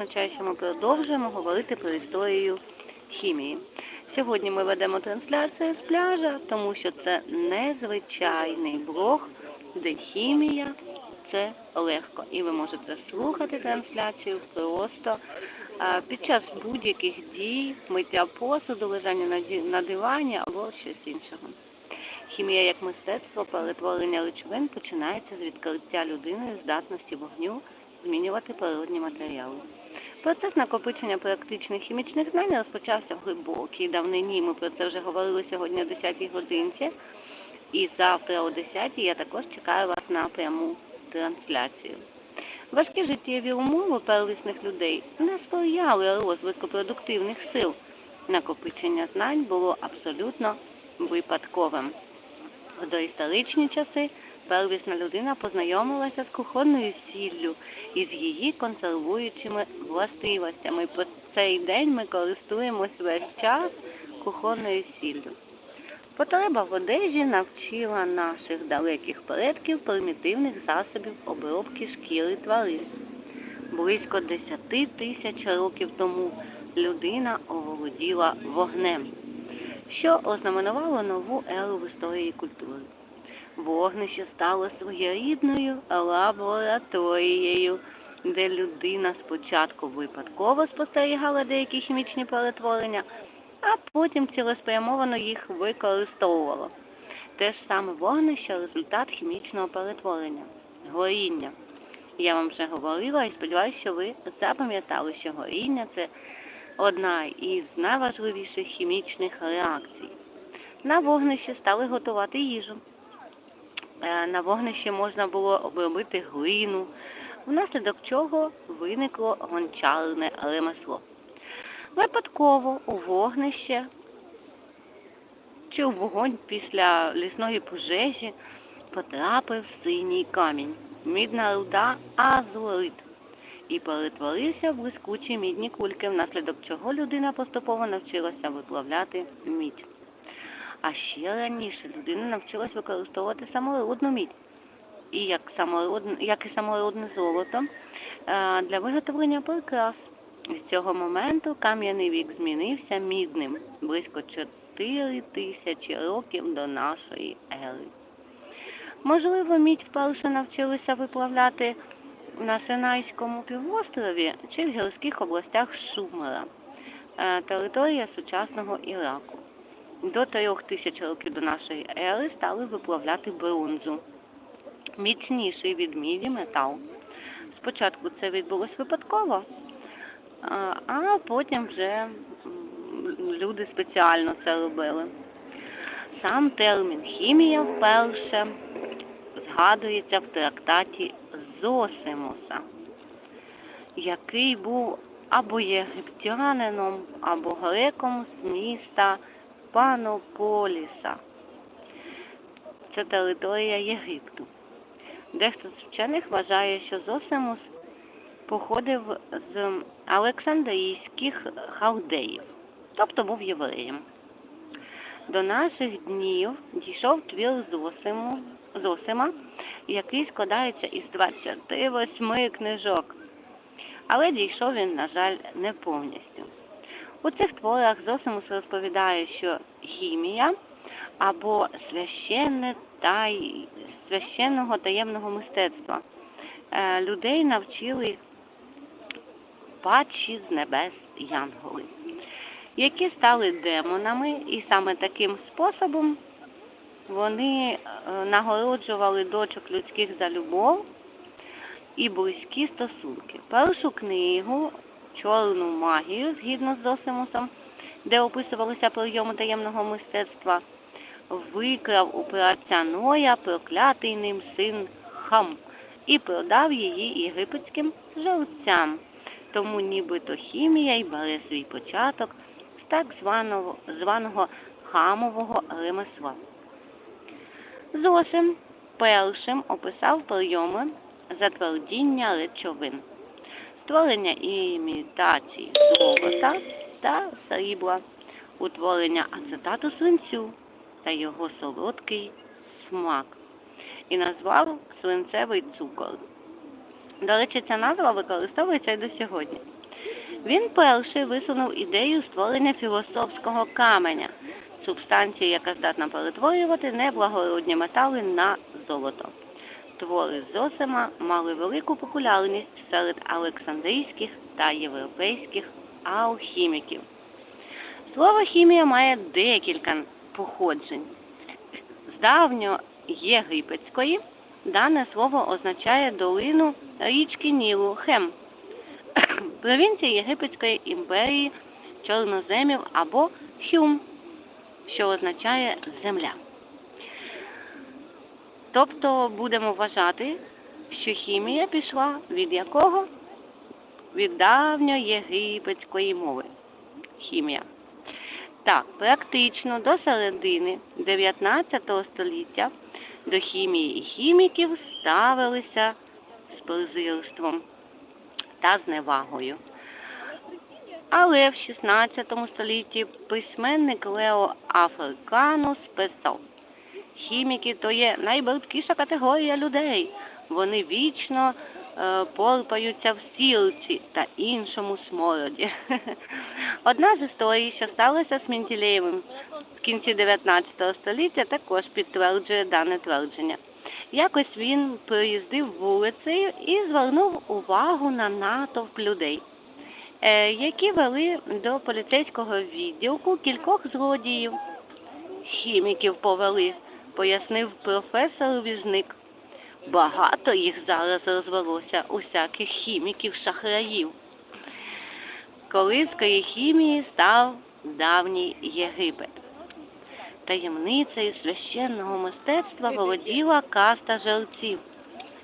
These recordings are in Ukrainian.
означає, що ми продовжуємо говорити про історію хімії. Сьогодні ми ведемо трансляцію з пляжа, тому що це незвичайний блог, де хімія це легко. І ви можете слухати трансляцію просто під час будь-яких дій, миття посуду, лежання на дивані або щось іншого. Хімія як мистецтво перетворення речовин починається з відкриття людиною здатності вогню змінювати природні матеріали. Процес накопичення практичних хімічних знань розпочався в глибокій давнині. Ми про це вже говорили сьогодні о 10-й годинці. І завтра о 10 я також чекаю вас на пряму трансляцію. Важкі життєві умови первісних людей не сприяли розвитку продуктивних сил. Накопичення знань було абсолютно випадковим. В доісторичні часи первісна людина познайомилася з кухонною сіллю і з її консервуючими властивостями. По цей день ми користуємось весь час кухонною сіллю. Потреба в одежі навчила наших далеких предків примітивних засобів обробки шкіри тварин. Близько 10 тисяч років тому людина оволоділа вогнем, що ознаменувало нову еру в історії культури. Вогнище стало своєрідною лабораторією, де людина спочатку випадково спостерігала деякі хімічні перетворення, а потім цілеспрямовано їх використовувала. Те ж саме вогнище результат хімічного перетворення, горіння. Я вам вже говорила і сподіваюся, що ви запам'ятали, що горіння це одна із найважливіших хімічних реакцій. На вогнищі стали готувати їжу. Е, На вогнищі можна було обробити глину, внаслідок чого виникло гончарне ремесло. Випадково у вогнище чи у вогонь після лісної пожежі потрапив синій камінь, мідна руда азурит і перетворився в блискучі мідні кульки, внаслідок чого людина поступово навчилася виплавляти мідь. А ще раніше людина навчилась використовувати самородну мідь. І як, самородне, як і самородне золото е, для виготовлення прикрас. З цього моменту кам'яний вік змінився мідним близько 4 тисячі років до нашої ери. Можливо, мідь вперше навчилися виплавляти на Синайському півострові чи в гірських областях Шумера, е, територія сучасного Іраку. До трьох тисяч років до нашої ери стали виплавляти бронзу, міцніший від міді метал. Спочатку це відбулось випадково, а- потім вже люди спеціально це робили. Сам термін хімія вперше згадується в трактаті Зосимуса, який був або єгиптянином, або греком з міста Панополіса. Це територія Єгипту. Дехто з вчених вважає, що Зосимус походив з Олександрійських халдеїв, тобто був євреєм. До наших днів дійшов твір Зосиму, Зосима, який складається із 28 книжок. Але дійшов він, на жаль, не повністю. У цих творах Зосимус розповідає, що хімія або священне тай... священного таємного мистецтва е, людей навчили падші з небес янголи, які стали демонами, і саме таким способом вони е, нагороджували дочок людських за любов і близькі стосунки. Першу книгу Чорну магію, згідно з Зосимусом, де описувалися прийоми таємного мистецтва, викрав у праця Ноя проклятий ним син Хам і продав її єгипетським жерцям. Тому нібито хімія й бере свій початок з так званого, званого хамового ремесла. Зосим першим описав прийоми затвердіння речовин, створення імітації золота та срібла, утворення ацетату свинцю та його солодкий смак і назвав свинцевий цукор. До речі, ця назва використовується і до сьогодні. Він перший висунув ідею створення філософського каменя, субстанції, яка здатна перетворювати неблагородні метали на золото. Твори Зосима мали велику популярність серед олександрійських та європейських алхіміків. Слово хімія має декілька походжень. З давньоєгипетської дане слово означає долину річки Нілу Хем, провінція Єгипетської імперії чорноземів або Хюм, що означає земля. Тобто будемо вважати, що хімія пішла від якого? Від давньоєгипетської мови. Хімія. Так, практично до середини 19 століття до хімії і хіміків ставилися з презирством та зневагою. Але в 16 столітті письменник Лео Африканус писав, хіміки то є найбрудкіша категорія людей. Вони вічно е, порпаються в сілці та іншому смороді. Одна з історій, що сталася з Менділеєвим в кінці 19 століття, також підтверджує дане твердження. Якось він проїздив вулицею і звернув увагу на натовп людей, е, які вели до поліцейського відділку кількох злодіїв. Хіміків повели, пояснив професор Візник. Багато їх зараз розвелося, усяких хіміків-шахраїв. Колискою хімії став давній Єгипет. Таємницею священного мистецтва володіла каста жерців.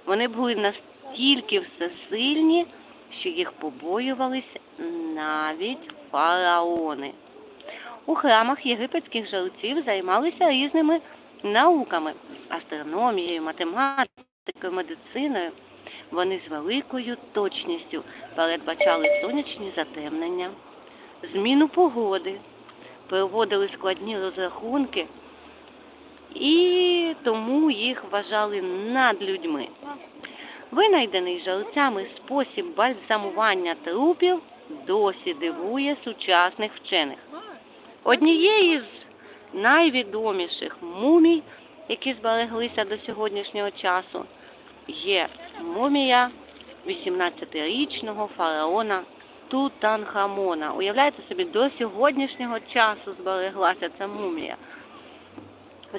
Вони були настільки всесильні, що їх побоювались навіть фараони. У храмах єгипетських жерців займалися різними науками астрономією, математикою, медициною. Вони з великою точністю передбачали сонячні затемнення, зміну погоди, проводили складні розрахунки і тому їх вважали над людьми. Винайдений жерцями спосіб бальзамування трупів досі дивує сучасних вчених. Однією з найвідоміших мумій, які збереглися до сьогоднішнього часу, є мумія 18-річного фараона Тутанхамона. Уявляєте собі, до сьогоднішнього часу збереглася ця мумія.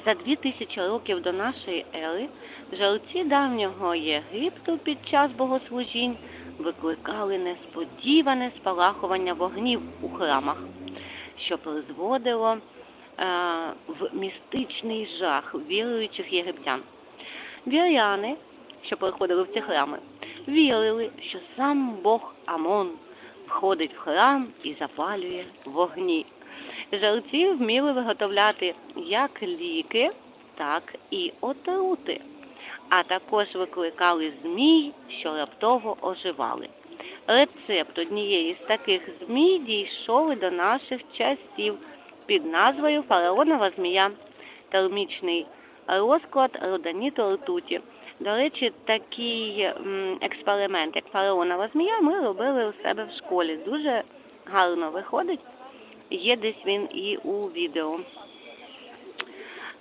За дві тисячі років до нашої ери жерці давнього Єгипту під час богослужінь викликали несподіване спалахування вогнів у храмах, що призводило в містичний жах віруючих єгиптян. Віряни, що приходили в ці храми, вірили, що сам Бог Амон входить в храм і запалює вогні. Жерці вміли виготовляти як ліки, так і отрути, а також викликали змій, що раптово оживали. Рецепт однієї з таких змій дійшов до наших часів під назвою Фараонова змія, термічний розклад родоніту ртуті. До речі, такий експеримент, як фараонова змія, ми робили у себе в школі. Дуже гарно виходить. Є десь він і у відео.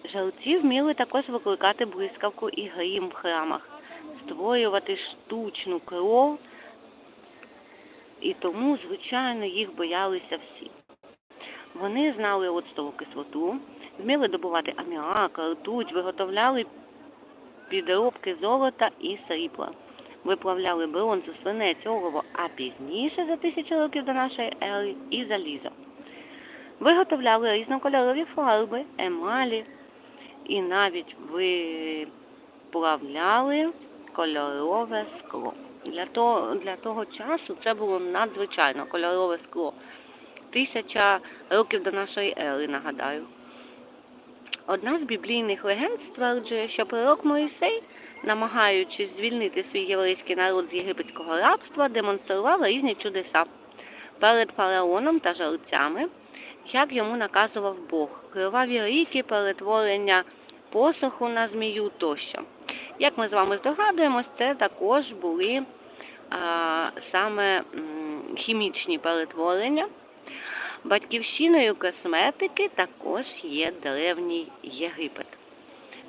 Жерці вміли також викликати блискавку і грім в храмах, створювати штучну кров, і тому, звичайно, їх боялися всі. Вони знали оцтову кислоту, вміли добувати аміак, ртуть, виготовляли підробки золота і срібла. Виплавляли бронзу, свинець, олово, а пізніше, за тисячу років до нашої ери, і залізо. Виготовляли різнокольорові фарби, емалі і навіть виплавляли кольорове скло. Для того, для того часу це було надзвичайно кольорове скло. Тисяча років до нашої ери, нагадаю. Одна з біблійних легенд стверджує, що пророк Моїсей, намагаючись звільнити свій єврейський народ з єгипетського рабства, демонстрував різні чудеса перед фараоном та жерцями, як йому наказував Бог, криваві ріки, перетворення посоху на змію тощо. Як ми з вами здогадуємось, це також були а, саме хімічні перетворення. Батьківщиною косметики також є древній Єгипет.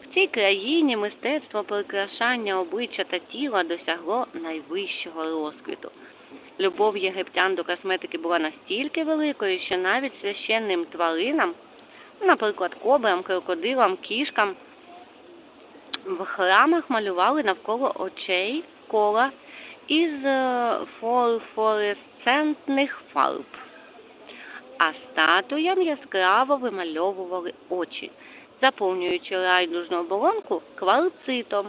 В цій країні мистецтво прикрашання обличчя та тіла досягло найвищого розквіту. Любов єгиптян до косметики була настільки великою, що навіть священним тваринам, наприклад, кобрам, крокодилам, кішкам, в храмах малювали навколо очей кола із е, фосфоресцентних фарб, а статуям яскраво вимальовували очі, заповнюючи райдужну оболонку кварцитом.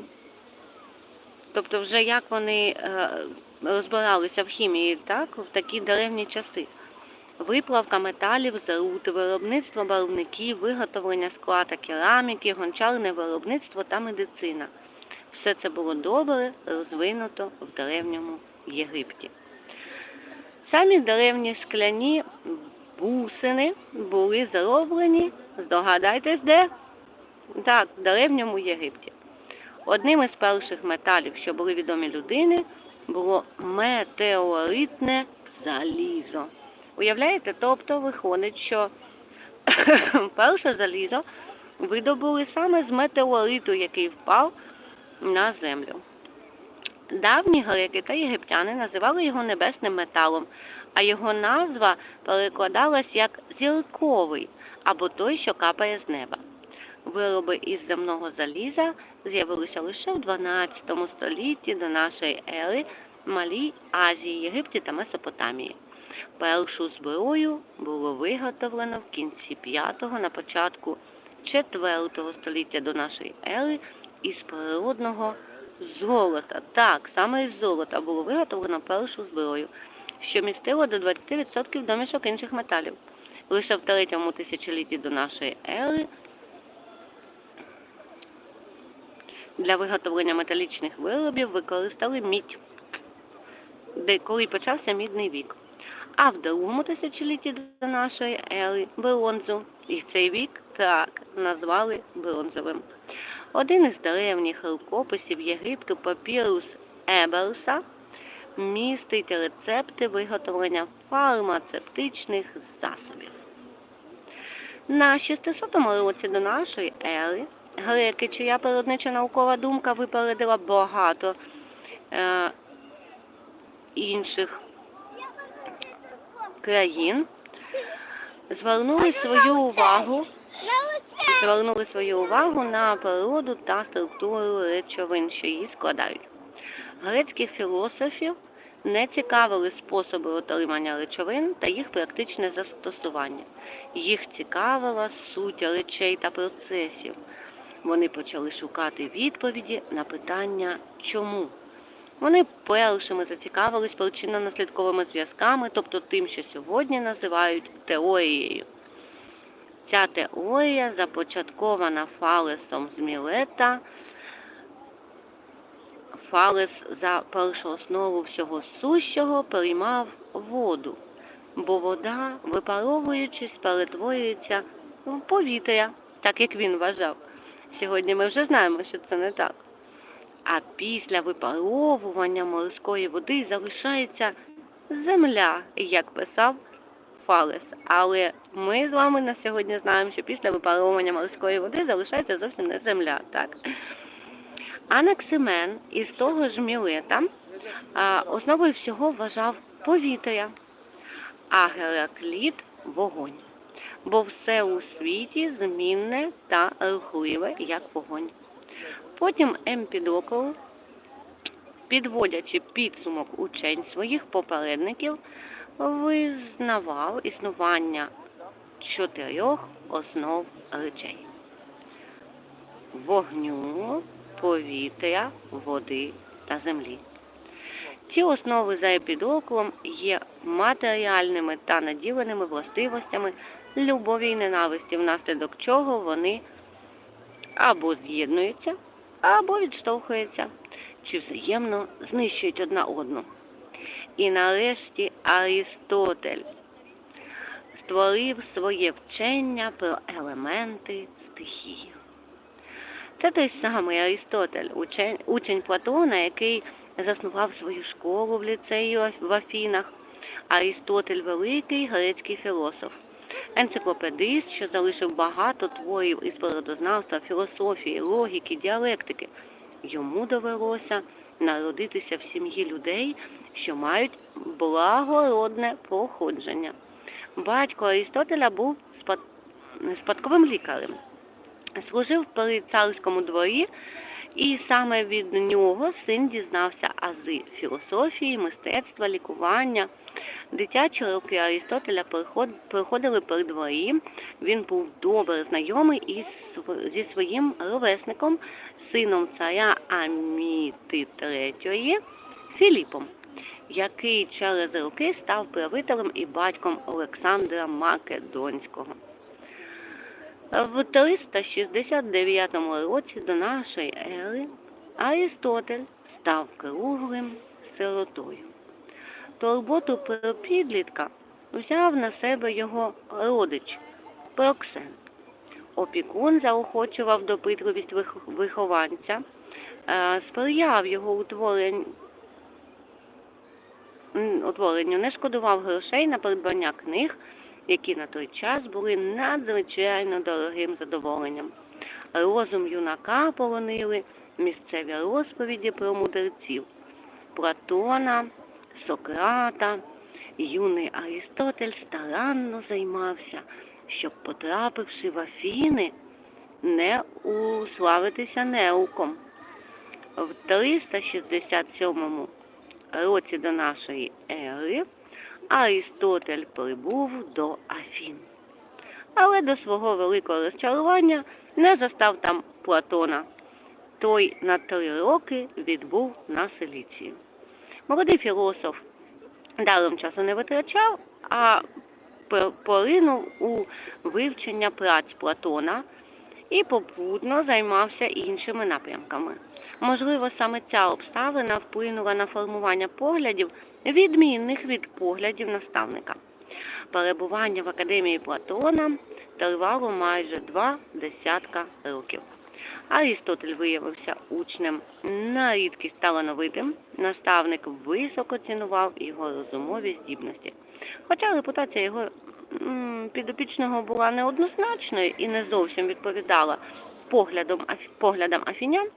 Тобто, вже як вони е, розбиралися в хімії, так, в такі древні часи. Виплавка металів з рути, виробництво барвників, виготовлення скла та кераміки, гончарне виробництво та медицина. Все це було добре розвинуто в древньому Єгипті. Самі древні скляні бусини були зроблені, здогадайтесь, де? Так, в древньому Єгипті. Одним із перших металів, що були відомі людини, було метеоритне залізо. Уявляєте, тобто виходить, що перше залізо видобули саме з метеориту, який впав на землю. Давні греки та єгиптяни називали його небесним металом, а його назва перекладалась як зірковий або той, що капає з неба. Вироби із земного заліза з'явилися лише в 12 столітті до нашої ери в Малій Азії, Єгипті та Месопотамії. Першу зброю було виготовлено в кінці 5-го, на початку 4 століття до нашої ери із природного золота. Так, саме із золота було виготовлено першу зброю, що містило до 20% домішок інших металів. Лише в третьому тисячолітті до нашої ери для виготовлення металічних виробів використали мідь, де коли почався мідний вік. А в другому тисячолітті до нашої ери бронзу. І цей вік так назвали бронзовим. Один із древніх рукописів Єгипту папірус Еберса містить рецепти виготовлення фармацевтичних засобів. На 600 році до нашої ери греки, чия природнича наукова думка випередила багато е, інших країн, звернули свою увагу звернули свою увагу на природу та структуру речовин, що її складають. Грецьких філософів не цікавили способи отримання речовин та їх практичне застосування. Їх цікавила суть речей та процесів. Вони почали шукати відповіді на питання чому. Вони першими зацікавились причинно-наслідковими зв'язками, тобто тим, що сьогодні називають теорією. Ця теорія започаткована Фалесом з Мілета. Фалес за першу основу всього сущого приймав воду, бо вода, випаровуючись, перетворюється в повітря, так як він вважав. Сьогодні ми вже знаємо, що це не так. А після випаровування морської води залишається земля, як писав Фалес. Але ми з вами на сьогодні знаємо, що після випаровування морської води залишається зовсім не земля. так? Анаксимен із того ж Мілета основою всього вважав повітря, а Геракліт вогонь. Бо все у світі змінне та рухливе, як вогонь. Потім Емпідокл, підводячи підсумок учень своїх попередників, визнавав існування чотирьох основ речей: вогню, повітря, води та землі. Ці основи за епідоклом є матеріальними та наділеними властивостями любові і ненависті, внаслідок чого вони або з'єднуються, або відштовхуються, чи взаємно знищують одна одну. І нарешті Арістотель створив своє вчення про елементи стихії. Це той самий Арістотель, учень, учень Платона, який заснував свою школу в ліцеї в Афінах, Арістотель Великий, грецький філософ. Енциклопедист, що залишив багато творів із природознавства, філософії, логіки, діалектики. Йому довелося народитися в сім'ї людей, що мають благородне походження. Батько Арістотеля був спад... спадковим лікарем, служив при царському дворі, і саме від нього син дізнався ази філософії, мистецтва, лікування. Дитячі роки Арістотеля проходили при дворі. Він був добре знайомий із зі своїм ровесником, сином царя Аміти III Філіпом, який через роки став правителем і батьком Олександра Македонського. В 369 році до нашої ери Арістотель став круглим сиротою. Турботу про підлітка взяв на себе його родич Проксен. Опікун заохочував допитливість вихованця, е, сприяв його утворенню, утворенню, не шкодував грошей на придбання книг, які на той час були надзвичайно дорогим задоволенням. Розум юнака полонили місцеві розповіді про мудреців Платона, Сократа. Юний Арістотель старанно займався, щоб, потрапивши в Афіни, не уславитися неуком. В 367 році до нашої ери Арістотель прибув до Афін. Але до свого великого розчарування не застав там Платона. Той на три роки відбув на Силіцію. Молодий філософ даром часу не витрачав, а пор- поринув у вивчення праць Платона і попутно займався іншими напрямками. Можливо, саме ця обставина вплинула на формування поглядів, відмінних від поглядів наставника. Перебування в академії Платона тривало майже два десятка років. Арістотель виявився учнем на рідкість талановитим. Наставник високо цінував його розумові здібності. Хоча репутація його підопічного була неоднозначною і не зовсім відповідала поглядам, поглядам афінян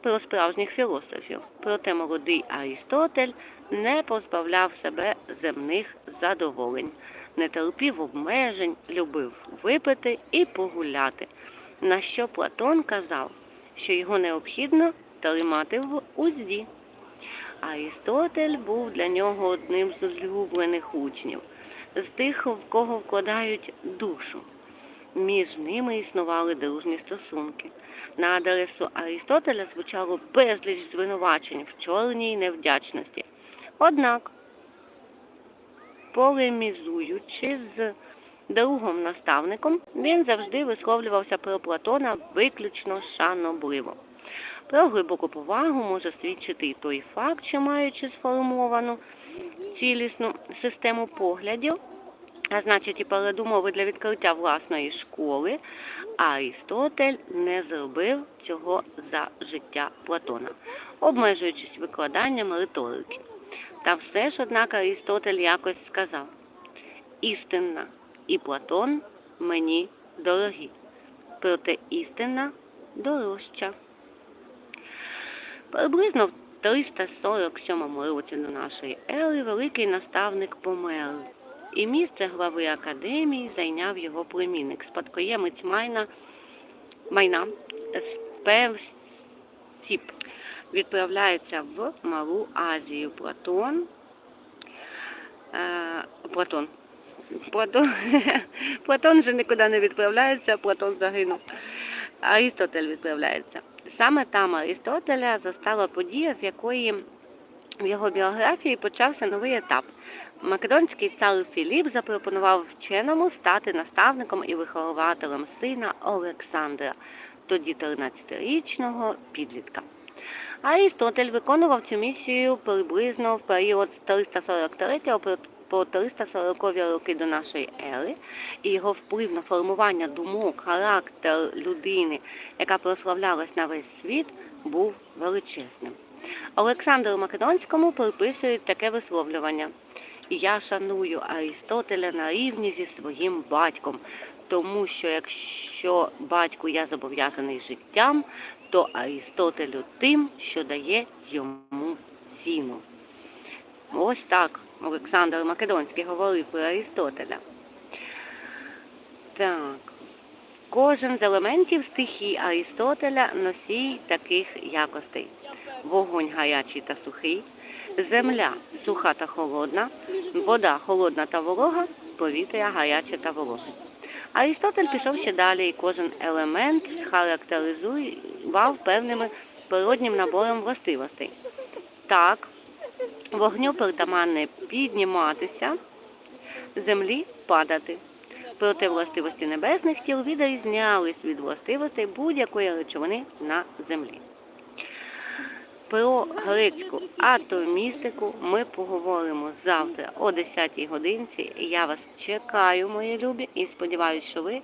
про справжніх філософів. Проте молодий Арістотель не позбавляв себе земних задоволень, не терпів обмежень, любив випити і погуляти на що Платон казав, що його необхідно тримати в узді. Арістотель був для нього одним з улюблених учнів, з тих, в кого вкладають душу. Між ними існували дружні стосунки. На адресу Арістотеля звучало безліч звинувачень в чорній невдячності. Однак, полемізуючи з другом наставником, він завжди висловлювався про Платона виключно шанобливо. Про глибоку повагу може свідчити і той факт, що маючи сформовану цілісну систему поглядів, а значить і передумови для відкриття власної школи, Арістотель не зробив цього за життя Платона, обмежуючись викладанням риторики. Та все ж, однак, Арістотель якось сказав: істинна і Платон мені дорогі, проте істина дорожча. Приблизно в 347 році до нашої ери великий наставник помер, і місце глави академії зайняв його племінник, спадкоємець майна, майна Спевсіп. Відправляється в Малу Азію. Платон. Е, Платон. Платон, Платон же нікуди не відправляється, Платон загинув. Арістотель відправляється. Саме там Арістотеля застала подія, з якої в його біографії почався новий етап. Македонський цар Філіп запропонував вченому стати наставником і вихователем сина Олександра, тоді 13-річного підлітка. Арістотель виконував цю місію приблизно в період з 343 по- по 340 роки до нашої ери, і його вплив на формування думок, характер людини, яка прославлялась на весь світ, був величезним. Олександру Македонському приписують таке висловлювання: я шаную Аристотеля на рівні зі своїм батьком, тому що якщо батьку я зобов'язаний життям, то Аристотелю тим, що дає йому ціну. Ось так Олександр Македонський говорив про Аристотеля. Так. Кожен з елементів стихії Аристотеля носій таких якостей: вогонь гарячий та сухий, земля суха та холодна, вода холодна та волога, повітря гаряче та вологе. Аристотель пішов ще далі, і кожен елемент схарактеризував певними природнім набором властивостей. Так, вогню притаманне підніматися, землі падати. Проте властивості небесних тіл відрізнялись від властивостей будь-якої речовини на землі. Про грецьку атомістику ми поговоримо завтра о 10 годинці. Я вас чекаю, мої любі, і сподіваюся, що ви,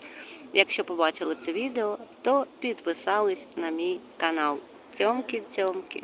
якщо побачили це відео, то підписались на мій канал. Цьомки-цьомки.